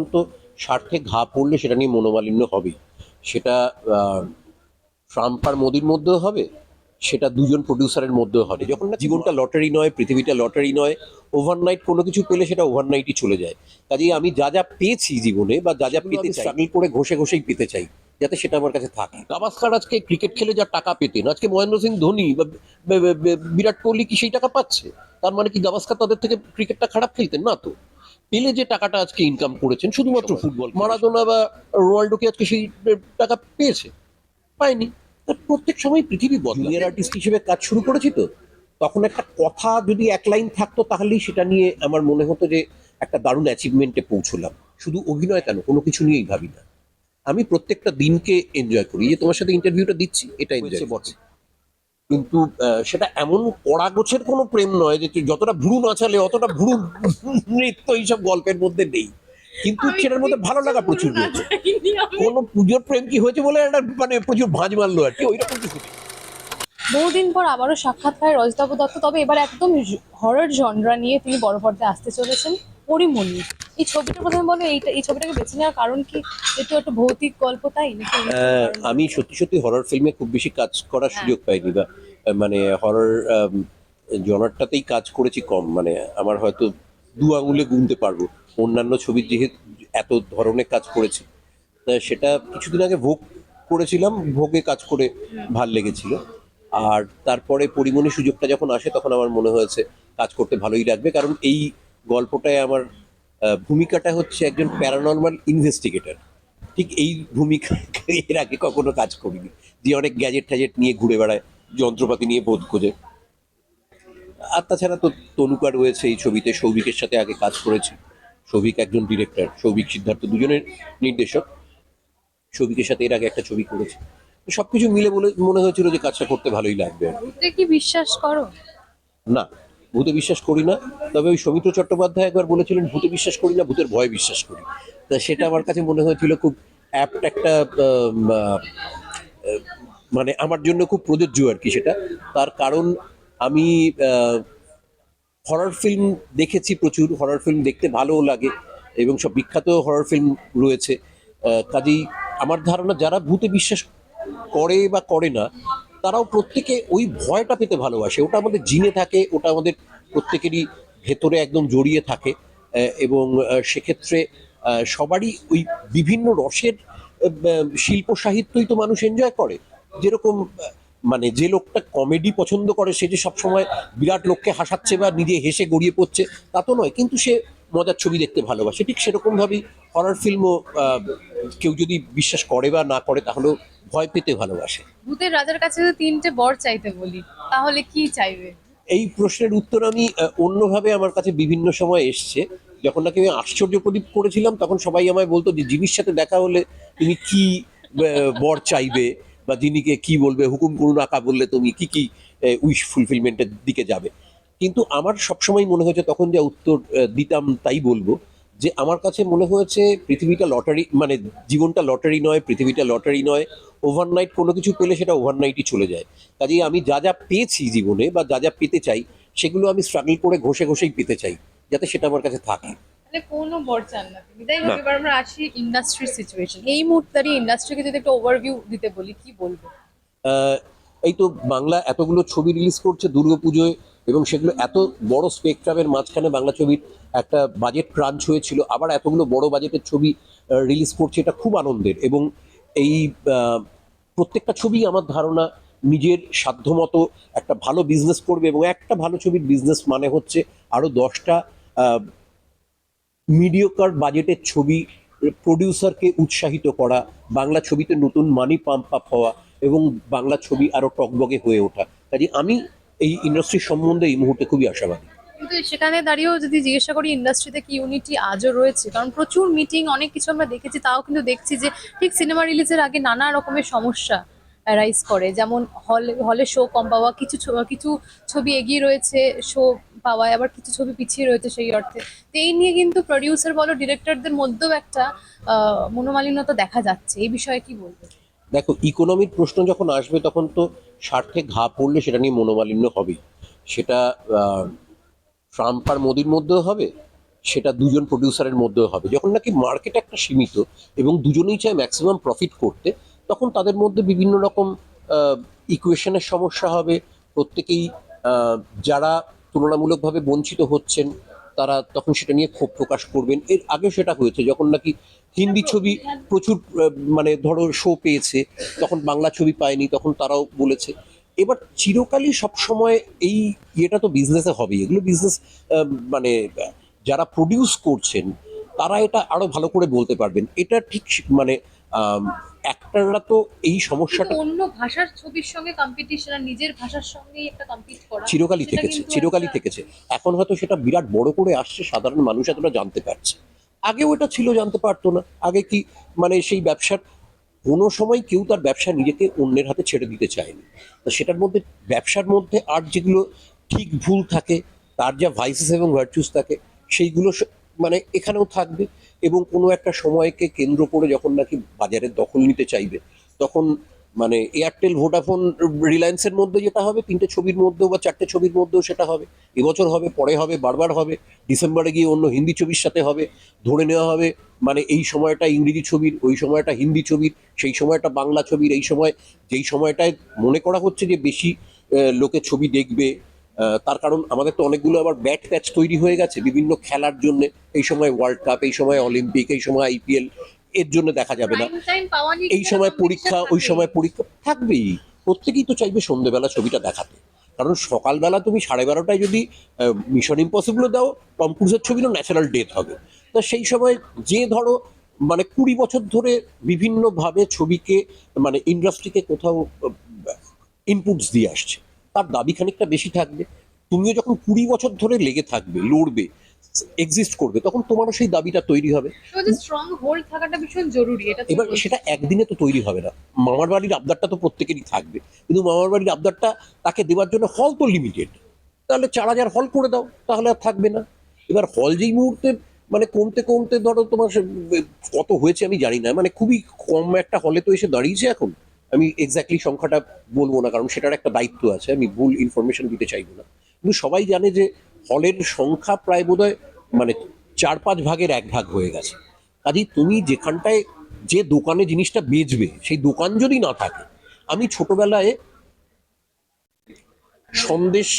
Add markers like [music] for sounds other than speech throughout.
তো স্বার্থে ঘা পড়লে সেটা নিয়ে মনোমালিন্য হবেই। সেটা ট্রাম্প আর মোদির মধ্যেও হবে সেটা দুজন প্রডিউসারের মধ্যেও হবে। যখন না জীবনটা লটারি নয় পৃথিবীটা লটারি নয় ওভারনাইট কোনো কিছু পেলে সেটা ওভারনাইটই চলে যায়। কাজেই আমি যা যা পেয়েছি জীবনে বা যা যা পেতে স্ট্রাগল করে ঘষে ঘষেই পেতে চাই যাতে সেটা আমার কাছে থাকে। গাভাস্কার আজকে ক্রিকেট খেলে যা টাকা পেতেন আজকে মহেন্দ্র সিং ধোনি বে- বিরাট কোহলি কি সেই টাকা পাচ্ছে? তার মানে কি গাভাস্কার তাদের থেকে ক্রিকেটটা খারাপ খেলতেন? না তো। পেলে যে টাকাটা আজকে ইনকাম করেছেন শুধুমাত্র ফুটবল মারাদোনা বা রোনাল্ডো কি আজকে সেই টাকা পেয়েছে পায়নি। প্রত্যেক সময় পৃথিবী বদলার আর্টিস্ট হিসেবে কাজ শুরু করেছি তো তখন একটা কথা যদি এক লাইন থাকতো তাহলেই সেটা নিয়ে আমার মনে হতো যে একটা দারুণ অ্যাচিভমেন্টে পৌঁছলাম। শুধু অভিনয় কেন কোনো কিছু নিয়েই ভাবি না। আমি প্রত্যেকটা দিনকে এনজয় করি। যে তোমার সাথে ইন্টারভিউটা দিচ্ছি এটা এনজয় বটে। কিন্তু সেটা এমন কড়া গোছের কোনো প্রেম নয় যে তুই যতটা ভুরু নাচালে অতটা ভুরু নৃত্য এইসব গল্পের মধ্যে নেই। কিন্তু সেটার মধ্যে ভালো লাগা প্রচুর রয়েছে। কোনো পুজোর প্রেম কি হয়েছে বলে একটা মানে প্রচুর ভাঁজ মারলো আর কি ওইরকম কিছু নেই। বহুদিন পর আবারও সাক্ষাৎ হয় রজতাভ দত্ত তবে এবার একদম হরর জনরা নিয়ে তিনি বড় পর্দায় আসতে চলেছেন পরিমণি। এই ছবিটা প্রথমে বলো এইটা এই ছবিটাকে বেছে নেওয়ার কারণ কি? যেহেতু একটা ভৌতিক গল্প তাই নাকি? আমি সত্যি সত্যি হরর ফিল্মে খুব বেশি কাজ করার হ্যাঁ। সুযোগ পাইনি বা মানে হরর জনারটাতেই কাজ করেছি কম। মানে আমার হয়তো দু আঙুলে গুনতে পারব। অন্যান্য ছবির যেহেতু এত ধরনের কাজ করেছি সেটা কিছুদিন আগে ভোগ করেছিলাম, ভোগে কাজ করে ভালো লেগেছিল। আর তারপরে পরিমণি সুযোগটা যখন আসে, তখন আমার মনে হয়েছে কাজ করতে ভালোই লাগবে। কারণ এই গল্পটায় আমার ভূমিকাটা হচ্ছে একজন প্যারানর্মাল ইনভেস্টিগেটর ঠিক এই ভূমিকা এর আগে কখনো কাজ করিনি। যে অনেক গ্যাজেট ট্যাজেট নিয়ে ঘুরে বেড়ায়। যন্ত্রপাতি নিয়ে বোধ খোঁজে। আর তাছাড়া তো তনুকা রয়েছে এই ছবিতে সৌভিকের সাথে আগে কাজ করেছে। সৌভিক একজন ডিরেক্টর সৌভিক সিদ্ধার্থ দুজনের নির্দেশক। সৌভিকের সাথে এর আগে একটা ছবি করেছে। তো সবকিছু মিলে বলে মনে হয়েছিল যে কাজটা করতে ভালোই লাগবে কি। ভূতে কি বিশ্বাস করো? না ভূতে বিশ্বাস করি না। তবে ওই সৌমিত্র চট্টোপাধ্যায় একবার বলেছিলেন ভূতে বিশ্বাস করি না ভূতের ভয়ে বিশ্বাস করি। তা সেটা আমার কাছে মনে হয়েছিল খুব অ্যাপ্ট একটা মানে আমার জন্য খুব প্রযোজ্য আর কি সেটা। তার কারণ আমি হরর ফিল্ম দেখেছি প্রচুর হরর ফিল্ম দেখতে ভালোও লাগে এবং সব বিখ্যাত হরর ফিল্ম রয়েছে। কাজেই আমার ধারণা যারা ভূতে বিশ্বাস করে বা করে না, তারাও প্রত্যেকে ওই ভয়টা পেতে ভালোবাসে। ওটা আমাদের জিনে থাকে, ওটা আমাদের প্রত্যেকেরই ভেতরে একদম জড়িয়ে থাকে। এবং সেক্ষেত্রে সবারই ওই বিভিন্ন রসের শিল্প সাহিত্যই তো মানুষ এনজয় করে। যেরকম মানে যে লোকটা কমেডি পছন্দ করে সে যে সবসময় বিরাট লোককে হাসাচ্ছে বা নিজে হেসে গড়িয়ে পড়ছে তা তো নয়। কিন্তু সে মজার ছবি দেখতে ভালোবাসে। ঠিক সেরকমভাবেই হরর ফিল্মও কেউ যদি বিশ্বাস করে বা না করে তাহলেও ভয় পেতে ভালোবাসে। ভূতের রাজার কাছে তিনটে বর চাইতে বলি তাহলে কি চাইবে? এই প্রশ্নের উত্তর আমি অন্যভাবে আমার কাছে বিভিন্ন সময় এসছে। যখন নাকি আমি আশ্চর্য প্রদীপ করেছিলাম তখন সবাই আমায় বলতো যে জিনিস সাথে দেখা হলে তুমি কি বর চাইবে? বা যিনিকে কি বলবে, হুকুম করুন আঁকা বললে তুমি কি কি উইশ ফুলফিলমেন্টের দিকে যাবে। কিন্তু আমার সবসময় মনে হয়েছে, তখন যা উত্তর দিতাম তাই বলব, যে আমার কাছে মনে হয়েছে পৃথিবীটা লটারি মানে জীবনটা লটারি নয়, পৃথিবীটা লটারি নয় ওভারনাইট কোনো কিছু পেলে সেটা ওভারনাইটই চলে যায়। কাজেই আমি যা যা পেয়েছি জীবনে বা যা যা পেতে চাই, সেগুলো আমি স্ট্রাগল করে ঘষে ঘষেই পেতে চাই, যাতে সেটা আমার কাছে থাকে। কোনো বর চান না তুমি তাই হোক না। এবার আমরা আসি ইন্ডাস্ট্রি সিচুয়েশন এই মুহূর্তে ইন্ডাস্ট্রিকে যদি একটা ওভারভিউ দিতে বলি কি বলব? আহ, এই তো বাংলা এতগুলো ছবি রিলিজ করছে দুর্গাপুজোয় এবং সেগুলো এত বড় স্পেকট্রামের মাঝখানে বাংলা ছবির একটা বাজেট ক্রাঞ্চ হয়েছিল আবার এতগুলো বড় বাজেটের ছবি রিলিজ করছে এটা খুব আনন্দের। এবং এই আহ, প্রত্যেকটা ছবি আমার ধারণা নিজের সাধ্যমতো একটা ভালো বিজনেস করবে এবং একটা ভালো ছবির বিজনেস মানে হচ্ছে আরও দশটা মিডিওকার বাজেটের ছবি প্রডিউসারকে উৎসাহিত করা, বাংলা ছবিতে নতুন মানি পাম্প আপ হওয়া এবং বাংলা ছবি আরও টকবগে হয়ে ওঠা। কাজে আমি এই ইন্ডাস্ট্রি সম্বন্ধে এই মুহূর্তে খুবই আশাবাদী। কিন্তু সেখানে দাঁড়িয়েও যদি জিজ্ঞাসা করি ইন্ডাস্ট্রিতে কি ইউনিটি আজও রয়েছে? কারণ প্রচুর মিটিং অনেক কিছু আমরা দেখেছি, তাও কিন্তু দেখছি যে ঠিক সিনেমা রিলিজের আগে নানা রকমের সমস্যা অ্যারাইজ করে। যেমন হলে হলে শো কম পাওয়া, কিছু কিছু ছবি এগিয়ে রয়েছে শো পাওয়ায়, আবার কিছু ছবি পিছিয়ে রয়েছে সেই অর্থে। তো এই নিয়ে কিন্তু প্রডিউসার বলো ডিরেক্টরদের মধ্যেও একটা মনোমালিন্যতা দেখা যাচ্ছে। এই বিষয়ে কি বলব? দেখো ইকোনমির প্রশ্ন যখন আসবে, তখন তো স্বার্থে ঘা পড়লে সেটা নিয়ে মনোমালিন্য হবেই। সেটা ট্রাম্প আর মোদির মধ্যেও হবে, সেটা দুজন প্রডিউসারের মধ্যে হবে। যখন নাকি মার্কেট একটা সীমিত এবং দুজনেই চায় ম্যাক্সিমাম প্রফিট করতে, তখন তাদের মধ্যে বিভিন্ন রকম ইকুয়েশনের সমস্যা হবে। প্রত্যেকেই যারা তুলনামূলকভাবে বঞ্চিত হচ্ছেন, তারা তখন সেটা নিয়ে ক্ষোভ প্রকাশ করবেন। এর আগে সেটা হয়েছে, যখন নাকি হিন্দি ছবি প্রচুর মানে ধরো শো পেয়েছে, তখন বাংলা ছবি পায়নি, তখন তারাও বলেছে। এবার চিরকালই সবসময় এই ইয়েটা তো বিজনেসে হবে এগুলো বিজনেস মানে যারা প্রডিউস করছেন, তারা এটা আরও ভালো করে বলতে পারবেন। এটা ঠিক মানে অ্যাক্টাররা তো এই সমস্যাটা অন্য ভাষার ছবির সঙ্গে কম্পিটিশন আর নিজের ভাষার সঙ্গেই একটা কম্পিট করা চিরকালই থেকেছে চিরকালই থেকেছে। এখন হয়তো সেটা বিরাট বড় করে আসছে সাধারণ মানুষ এতটা জানতে পারছে। আগেও এটা ছিল জানতে পারতো না। আগে কি মানে সেই ব্যবসার কোনো সময় কেউ তার ব্যবসা নিজেকে অন্যের হাতে ছেড়ে দিতে চায়নি। তো সেটার মধ্যে ব্যবসার মধ্যে আর যেগুলো ঠিক ভুল থাকে তার যা ভাইসেস এবং ভার্চুস থাকে সেইগুলো মানে এখানেও থাকবে এবং কোনো একটা সময়কে কেন্দ্র করে যখন নাকি বাজারের দখল নিতে চাইবে, তখন মানে এয়ারটেল ভোডাফোন রিলায়েন্সের মধ্যে যেটা হবে, তিনটে ছবির মধ্যেও বা চারটে ছবির মধ্যেও সেটা হবে। এবছর হবে, পরে হবে, বারবার হবে, ডিসেম্বরে গিয়ে অন্য হিন্দি ছবির সাথে হবে, ধরে নেওয়া হবে মানে এই সময়টা ইংরেজি ছবির, ওই সময়টা হিন্দি ছবির, সেই সময়টা বাংলা ছবির, এই সময়, যেই সময়টায় মনে করা হচ্ছে যে বেশি লোকে ছবি দেখবে তার কারণ আমাদের তো অনেকগুলো আবার ব্যাট প্যাচ তৈরি হয়ে গেছে বিভিন্ন খেলার জন্য। এই সময় ওয়ার্ল্ড কাপ এই সময় অলিম্পিক এই সময় আইপিএল এর জন্য দেখা যাবে না। এই সময় পরীক্ষা ওই সময় পরীক্ষা থাকবেই। প্রত্যেকেই তো চাইবে সন্ধ্যেবেলা ছবিটা দেখাতে। কারণ সকালবেলা তুমি সাড়ে বারোটায় যদি মিশন ইম্পসিবলও দাও টম ক্রুজের ছবিরও ন্যাচারাল ডেথ হবে। তা সেই সময় যে ধরো মানে কুড়ি বছর ধরে বিভিন্নভাবে ছবিকে মানে ইন্ডাস্ট্রিকে কোথাও ইনপুটস দিয়ে আসছে। তার দাবি খানিকটা বেশি থাকবে। তুমিও যখন কুড়ি বছর ধরে লেগে থাকবে লড়বে এক্সিস্ট করবে তখন তোমারও সেই দাবিটা তৈরি হবে। স্ট্রং হোল্ড থাকাটা ভীষণ জরুরি এটা এবার সেটা একদিনে তো তৈরি হবে না। মামার বাড়ির আবদারটা তো প্রত্যেকেরই থাকবে। কিন্তু মামার বাড়ির আবদারটা তাকে দেওয়ার জন্য হল তো লিমিটেড তাহলে চার হাজার হল করে দাও তাহলে আর থাকবে না। এবার হল যেই মুহূর্তে মানে কমতে কমতে ধরো তোমার কত হয়েছে আমি জানি না। মানে খুবই কম একটা হলে তো এসে দাঁড়িয়েছে এখন। আমি এক্স্যাক্টলি সংখ্যাটা বলব না, কারণ সেটার একটা দায়িত্ব আছে, আমি ভুল ইনফরমেশন দিতে চাইব না। কিন্তু সবাই জানে যে হলের সংখ্যা প্রায় বোধহয় মানে চার পাঁচ ভাগের এক ভাগ হয়ে গেছে। কাজেই তুমি যেখানটায় যে দোকানে জিনিসটা বেচবে, সেই দোকান যদি না থাকে, আমি ছোটবেলায় সন্দেশ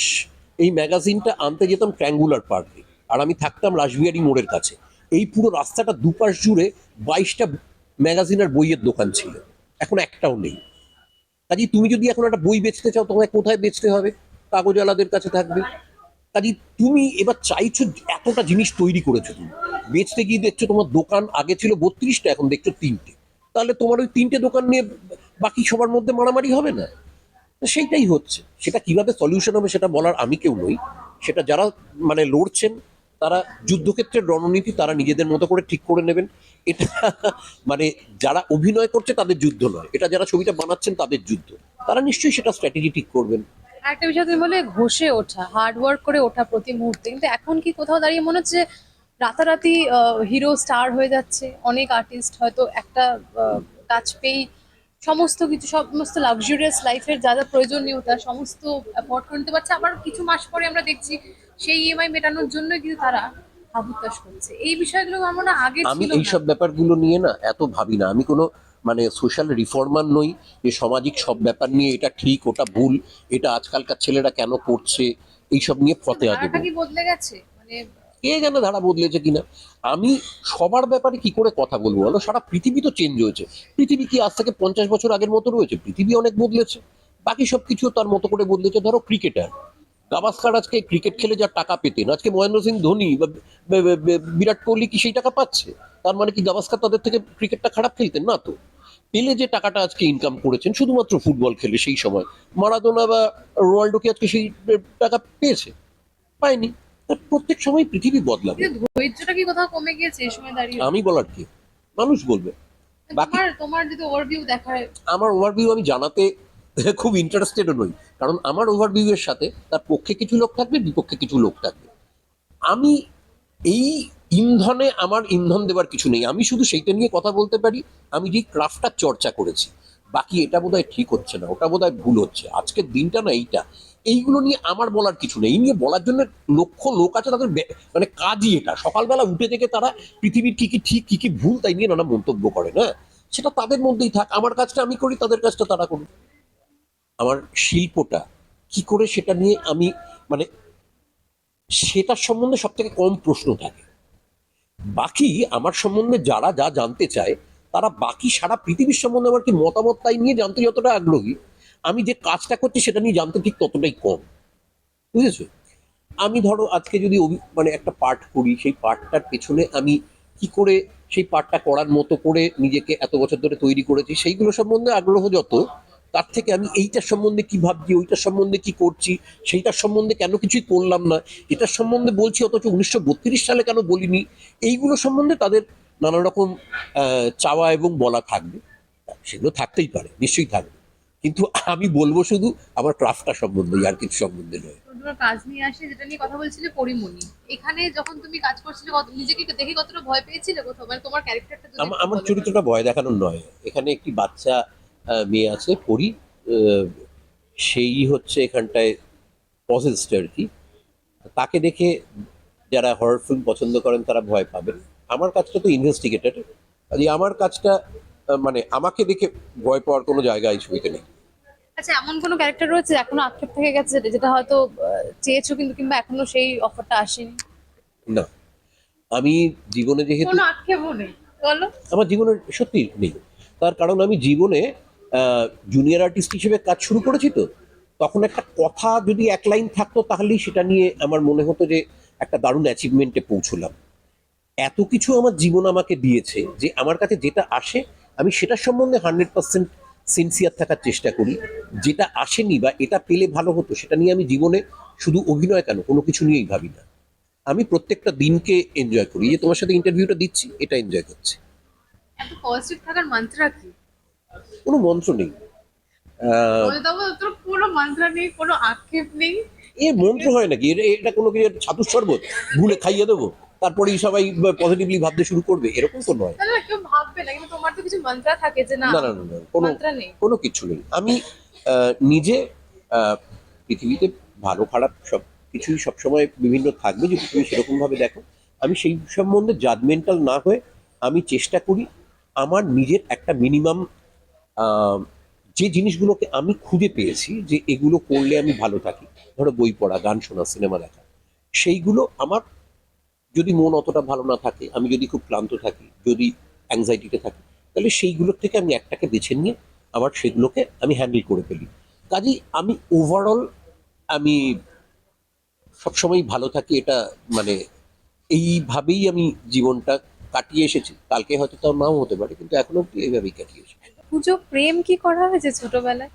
এই ম্যাগাজিনটা আনতে যেতাম ট্র্যাঙ্গুলার পার্কে, আর আমি থাকতাম রাসবিহারি মোড়ের কাছে। এই পুরো রাস্তাটা দুপাশ জুড়ে বাইশটা ম্যাগাজিন আর বইয়ের দোকান ছিল। এখন একটাও নেই। কাজেই তুমি যদি এখন একটা বই বেচতে চাও, তোমায় কোথায় বেচতে হবে? কাগজওয়ালাদের কাছে থাকবে। কাজেই তুমি এবার চাইছো এতটা জিনিস তৈরি করেছ তুমি। বেচতে গিয়ে দেখছ তোমার দোকান আগে ছিল বত্রিশটা, এখন দেখছ তিনটে। তাহলে তোমার ওই তিনটে দোকান নিয়ে বাকি সবার মধ্যে মারামারি হবে না? সেইটাই হচ্ছে। সেটা কীভাবে সলিউশন হবে সেটা বলার আমি কেউ নই। সেটা যারা মানে লড়ছেন তারা যুদ্ধক্ষেত্রের রণনীতি তারা নিজেদের মতো করে ঠিক করে নেবেন। এটা [laughs] মানে যারা অভিনয় করছে তাদের যুদ্ধ নয়। এটা যারা ছবিটা বানাচ্ছেন তাদের যুদ্ধ। তারা নিশ্চয়ই সেটা স্ট্র্যাটেজি ঠিক করবেন। একটা বিষয় তুমি বলে ঘষে ওঠা হার্ড ওয়ার্ক করে ওঠা প্রতি মুহূর্তে। কিন্তু এখন কি কোথাও দাঁড়িয়ে মনে হচ্ছে রাতারাতি হিরো স্টার হয়ে যাচ্ছে? অনেক আর্টিস্ট হয়তো একটা কাজ পেয়েই সমস্ত কিছু, সমস্ত লাক্সারিয়াস লাইফের যা যা প্রয়োজনীয়তা, সমস্ত অ্যাফোর্ড করে নিতে পারছে। আবার কিছু মাস পরে আমরা দেখছি সেই ইএমআই মেটানোর জন্য কিন্তু তারা হাবুতাস করছে। এই বিষয়গুলো আমার আগে আমি এইসব ব্যাপারগুলো নিয়ে না এত ভাবি না। আমি কোনো মানে সোশ্যাল রিফর্মার নই যে সামাজিক সব ব্যাপার নিয়ে এটা ঠিক ওটা ভুল এটা আজকালকার ছেলেরা কেন করছে এইসব নিয়ে ফতেয়া দেবো কি বদলে গেছে? মানে কে জানে ধারা বদলেছে কিনা। আমি সবার ব্যাপারে কি করে কথা বলব বলো? সারা পৃথিবী তো চেঞ্জ হয়েছে। পৃথিবী কি আজ থেকে পঞ্চাশ বছর আগের মতো রয়েছে? পৃথিবী অনেক বদলেছে। বাকি সব কিছু তার মতো করে বদলেছে। ধরো ক্রিকেটার গাভাস্কার আজকে ক্রিকেট খেলে যা টাকা পেতেন আজকে মহেন্দ্র সিং ধোনি বা বিরাট কোহলি কি সেই টাকা পাচ্ছে? তার মানে কি গাভাস্কার তাদের থেকে ক্রিকেটটা খারাপ খেলতেন? না তো। পেলে যে টাকাটা আজকে ইনকাম করেছেন শুধুমাত্র ফুটবল খেলে সেই সময়। মারাদোনা বা রোনাল্ডো কি আজকে সেই টাকা পেয়েছে? পায়নি। প্রত্যেক সময় পৃথিবী বদলাবে। ধৈর্যটা কি কোথাও কমে গিয়েছে এই সময় দাঁড়িয়ে? আমি বলার কি? মানুষ বলবে। বাকি- তোমার যদি ওভারভিউ দেখায়। আমার ওভারভিউ আমি জানাতে খুব ইন্টারেস্টেড নই। কারণ আমার ওভারভিউ এর সাথে তার পক্ষে কিছু লোক থাকবে, বিপক্ষে কিছু লোক থাকবে। আমি এই ইন্ধনে আমার ইন্ধন দেওয়ার কিছু নেই। আমি শুধু সেইটা নিয়ে কথা বলতে পারি। আমি যে ক্রাফটটা চর্চা করেছি, বাকি এটা বোধহয় ঠিক হচ্ছে না, ওটা বোধহয় ভুল হচ্ছে। আজকের দিনটা না এইটা। এইগুলো নিয়ে আমার বলার কিছু নেই। এই নিয়ে বলার জন্য লক্ষ লোক আছে, তাদের মানে কাজই এটা। সকালবেলা উঠে থেকে তারা পৃথিবীর কি কি ঠিক, কি কি ভুল, তাই নিয়ে নানা মন্তব্য করে, না? সেটা তাদের মধ্যেই থাক। আমার কাজটা আমি করি, তাদের কাজটা তারা করুক। আমার শিল্পটা, কি করে সেটা নিয়ে আমি মানে সেটার সম্বন্ধে সব থেকে কম প্রশ্ন থাকে। বাকি আমার সম্বন্ধে যারা যা জানতে চায়, তারা বাকি সারা পৃথিবীর সম্বন্ধে আমার কি মতামত তাই নিয়ে জানতে যতটা আগ্রহী, আমি যে কাজটা করছি সেটা নিয়ে জানতে ঠিক ততটাই কম। বুঝেছ? আমি ধরো আজকে যদি মানে একটা পাঠ করি, সেই পাঠটার পেছনে আমি কি করে সেই পাঠটা করার মতো করে নিজেকে এত বছর ধরে তৈরি করেছি, সেইগুলো সম্বন্ধে আগ্রহ যত তার থেকে আমি এইটার সম্বন্ধে কি ভাবছি ওইটার সম্বন্ধে কি করছি সেইটার সম্বন্ধে কেন কিছুই করলাম না এটার সম্বন্ধে বলছি অথচ উনিশশো বত্রিশ সালে কেন বলিনি এইগুলো সম্বন্ধে তাদের নানা রকম চাওয়া এবং বলা থাকবে। সেগুলো থাকতেই পারে নিশ্চয়ই থাকবে। কিন্তু আমি বলব শুধু আমার ক্রাফটটা সম্বন্ধে আর কিছু সম্বন্ধে নয়। তোমার কাজ নিয়ে আসে যেটা নিয়ে কথা বলছিলে পরিমণি। এখানে যখন তুমি কাজ করছিলে নিজেকে দেখে কতটা ভয় পেয়েছিলে কোথাও? মানে তোমার ক্যারেক্টারটা আমার চরিত্রটা ভয় দেখানোর নয়। এখানে একটি বাচ্চা মেয়ে আছে পড়ি সেই হচ্ছে এখানটায় পজেসড আর কি। তাকে দেখে যারা হরর ফিল্ম পছন্দ করেন তারা ভয় পাবেন। আমার কাজটা তো ইনভেস্টিগেটর কাজে আমার কাজটা মানে আমাকে দেখে ভয় পাওয়ার কোনো জায়গা এই ছবিতে নেই। আচ্ছা এমন কোনো ক্যারেক্টার রয়েছে এখনও আক্ষেপ থেকে গেছে যেটা হয়তো চেয়েছো কিন্তু কিংবা এখনও সেই অফারটা আসেনি? না। আমি জীবনে যেহেতু কোনো আক্ষেপও নেই। বলো। আমার জীবনের সত্যি নেই। তার কারণ আমি জীবনে জুনিয়র আর্টিস্ট হিসেবে কাজ শুরু করেছি তো, তখন একটা কথা যদি এক লাইন থাকতো তাহলেই সেটা নিয়ে আমার মনে হতো যে একটা দারুণ অ্যাচিভমেন্টে পৌঁছলাম। এত কিছু আমার জীবন আমাকে দিয়েছে যে আমার কাছে যেটা আসে, আমি সেটার সম্বন্ধে হান্ড্রেড পার্সেন্ট সিনসিয়ার থাকার চেষ্টা করি। যেটা আসেনি বা এটা পেলে ভালো হতো, সেটা নিয়ে আমি জীবনে শুধু অভিনয় কেন, কোনো কিছু নিয়েই ভাবি না। আমি প্রত্যেকটা দিনকে এনজয় করি। যে তোমার সাথে ইন্টারভিউটা দিচ্ছি, এটা এনজয় করছি। এত পজিটিভ থাকার কি? কোনো মন্ত্র নেই। আহ, বলে দাও তোর কোনো মন্ত্রা নেই কোনো আক্ষেপ নেই। এ মন্ত্র হয় নাকি? এটা কোনো কিছু ছাতুর শরবত? গুলে খাইয়ে দেবো। তারপরেই সবাই পজিটিভলি ভাবতে শুরু করবে। এরকম তো নয়। না কেউ ভাববে না কিন্তু তোমার তো কিছু মন্ত্রা থাকে যে না না না না না, কোনো কোনো কিছু নেই। আমি আহ, নিজে আহ, পৃথিবীতে ভালো খারাপ সব কিছুই সবসময় বিভিন্ন থাকবে যদি তুমি সেরকম ভাবে দেখো। আমি সেই সম্বন্ধে জাজমেন্টাল না হয়ে আমি চেষ্টা করি আমার নিজের একটা মিনিমাম যে জিনিসগুলোকে আমি খুঁজে পেয়েছি যে এগুলো করলে আমি ভালো থাকি, ধরো বই পড়া, গান শোনা, সিনেমা দেখা, সেইগুলো আমার যদি মন অতটা ভালো না থাকে, আমি যদি খুব ক্লান্ত থাকি, যদি অ্যাংজাইটিতে থাকি, তাহলে সেইগুলোর থেকে আমি একটাকে বেছে নিয়ে আবার সেগুলোকে আমি হ্যান্ডেল করে ফেলি। কাজেই আমি ওভারঅল আমি সবসময় ভালো থাকি এটা মানে এইভাবেই আমি জীবনটা কাটিয়ে এসেছি। কালকে হয়তো তাও নাও হতে পারে, কিন্তু এখনও অব্দি এইভাবেই কাটিয়ে এসেছি। পুজো প্রেম কি করা হয়েছে ছোটবেলায়?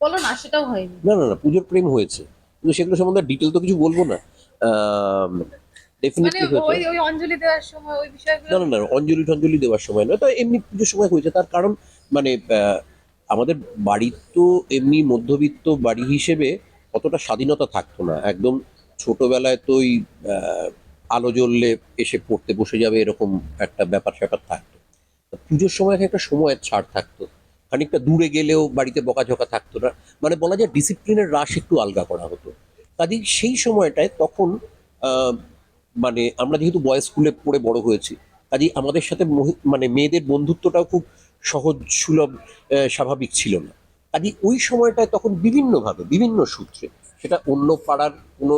বলো না সেটাও হয়নি। না না না পুজোর প্রেম হয়েছে। কিন্তু সেগুলো সম্বন্ধে ডিটেল তো কিছু বলব না। মানে ডেফিনেটলি ওই হয়েছে ওই অঞ্জলি দেওয়ার সময় ওই বিষয়গুলো না না না অঞ্জলি টঞ্জলি দেওয়ার সময় নয়। তো এমনি পুজোর সময় হয়েছে। তার কারণ মানে আহ, আমাদের বাড়ি তো এমনি মধ্যবিত্ত বাড়ি হিসেবে অতটা স্বাধীনতা থাকতো না। একদম ছোটবেলায় তো ওই আহ, আলো জ্বললে এসে পড়তে বসে যাবে এরকম একটা ব্যাপার স্যাপার থাকতো। পুজোর সময় একটা সময়ের ছাড় থাকতো। খানিকটা দূরে গেলেও বাড়িতে বকাঝকা থাকতো না। মানে বলা যায় ডিসিপ্লিনের হ্রাস একটু আলগা করা হতো। কাজেই সেই সময়টায় তখন মানে আমরা যেহেতু বয়েজ স্কুলে পড়ে বড় হয়েছি, কাজেই আমাদের সাথে মানে মেয়েদের বন্ধুত্বটাও খুব সহজ, সুলভ স্বাভাবিক ছিল না। কাজেই ওই সময়টায় তখন বিভিন্নভাবে, বিভিন্ন সূত্রে, সেটা অন্য পাড়ার কোনো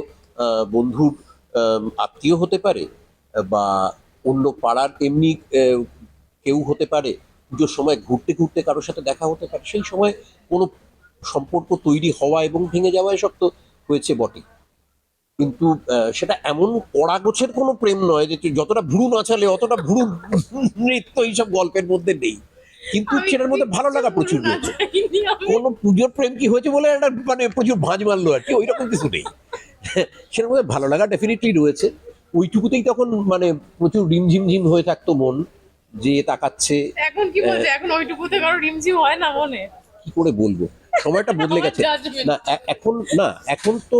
বন্ধুর আত্মীয় হতে পারে, বা অন্য পাড়ার এমনি কেউ হতে পারে পুজোর সময় ঘুরতে ঘুরতে কারোর সাথে দেখা হতে পারে সেই সময় কোনো সম্পর্ক তৈরি হওয়া এবং ভেঙে যাওয়া এসব তো হয়েছে বটে। কিন্তু সেটা এমন কড়া গোছের কোনো প্রেম নয় যে যতটা ভুরু নাচালে অতটা ভুরু নৃত্য এইসব গল্পের মধ্যে নেই। কিন্তু সেটার মধ্যে ভালো লাগা প্রচুর রয়েছে। কোনো পুজোর প্রেম কি হয়েছে বলে একটা মানে প্রচুর ভাঁজ মারলো আর কি ওই রকম কিছু নেই। সেটার মধ্যে ভালো লাগা ডেফিনেটলি রয়েছে। ওইটুকুতেই তখন মানে প্রচুর রিমঝিম ঝিম হয়ে থাকতো মন। যে তাকাচ্ছে এখন কি বলছে? এখন ওইটুকুতে কারও রিমঝিম হয় না মনে? কি করে বলব? সময়টা বদলে গেছে। না এখন না এখন তো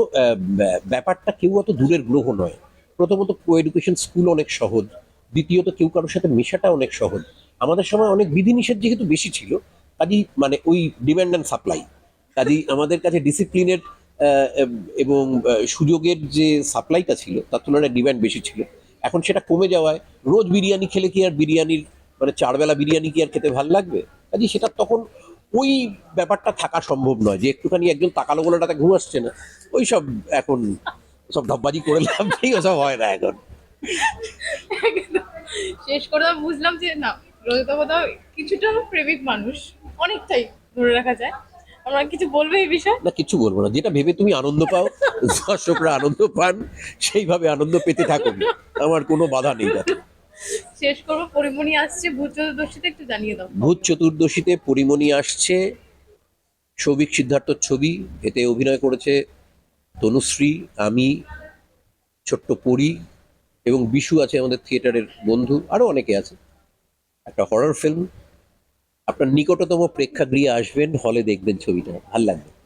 ব্যাপারটা কেউ অত দূরের গ্রহ নয়। প্রথমত কো এডুকেশন স্কুল অনেক সহজ। দ্বিতীয়ত কেউ কারোর সাথে মেশাটা অনেক সহজ। আমাদের সময় অনেক বিধিনিষেধ যেহেতু বেশি ছিল কাজেই মানে ওই ডিমান্ড অ্যান্ড সাপ্লাই কাজেই আমাদের কাছে ডিসিপ্লিনের এবং সুযোগের যে সাপ্লাইটা ছিল তার তুলনায় ডিম্যান্ড বেশি ছিল। এখন সেটা কমে যাওয়ায় রোজ বিরিয়ানি খেলে কি আর বিরিয়ানির মানে চারবেলা বিরিয়ানি কি আর খেতে ভালো লাগবে? কাজে সেটা তখন ওই ব্যাপারটা থাকা সম্ভব নয় যে একটুখানি একজন তাকালো বলে তাতে ঘুম আসছে না। ওই সব এখন সব ঢব্বাজি করে লাভ নেই, ওসব হয় না এখন। শেষ করে বুঝলাম যে না রোহিত কোথাও কিছুটা প্রেমিক মানুষ, অনেকটাই ধরে রাখা যায়। আমরা কিছু বলবে এই বিষয়ে? না কিছু বলব না। যেটা ভেবে তুমি আনন্দ পাও দর্শকরা আনন্দ পান সেইভাবে আনন্দ পেতে থাকুন আমার কোনো বাধা নেই তাতে শেষ করব পরিমণি আসছে ভূত চতুর্দশীতে একটু জানিয়ে দাও। ভূত চতুর্দশীতে পরিমণি আসছে সৌভিক সিদ্ধার্থর ছবি এতে অভিনয় করেছে তনুশ্রী আমি ছোট্ট পরি এবং বিশু আছে আমাদের থিয়েটারের বন্ধু আরও অনেকে আছে। একটা হরর ফিল্ম আপনার নিকটতম প্রেক্ষাগৃহে আসবেন হলে দেখবেন ছবিটা ভালো লাগবে।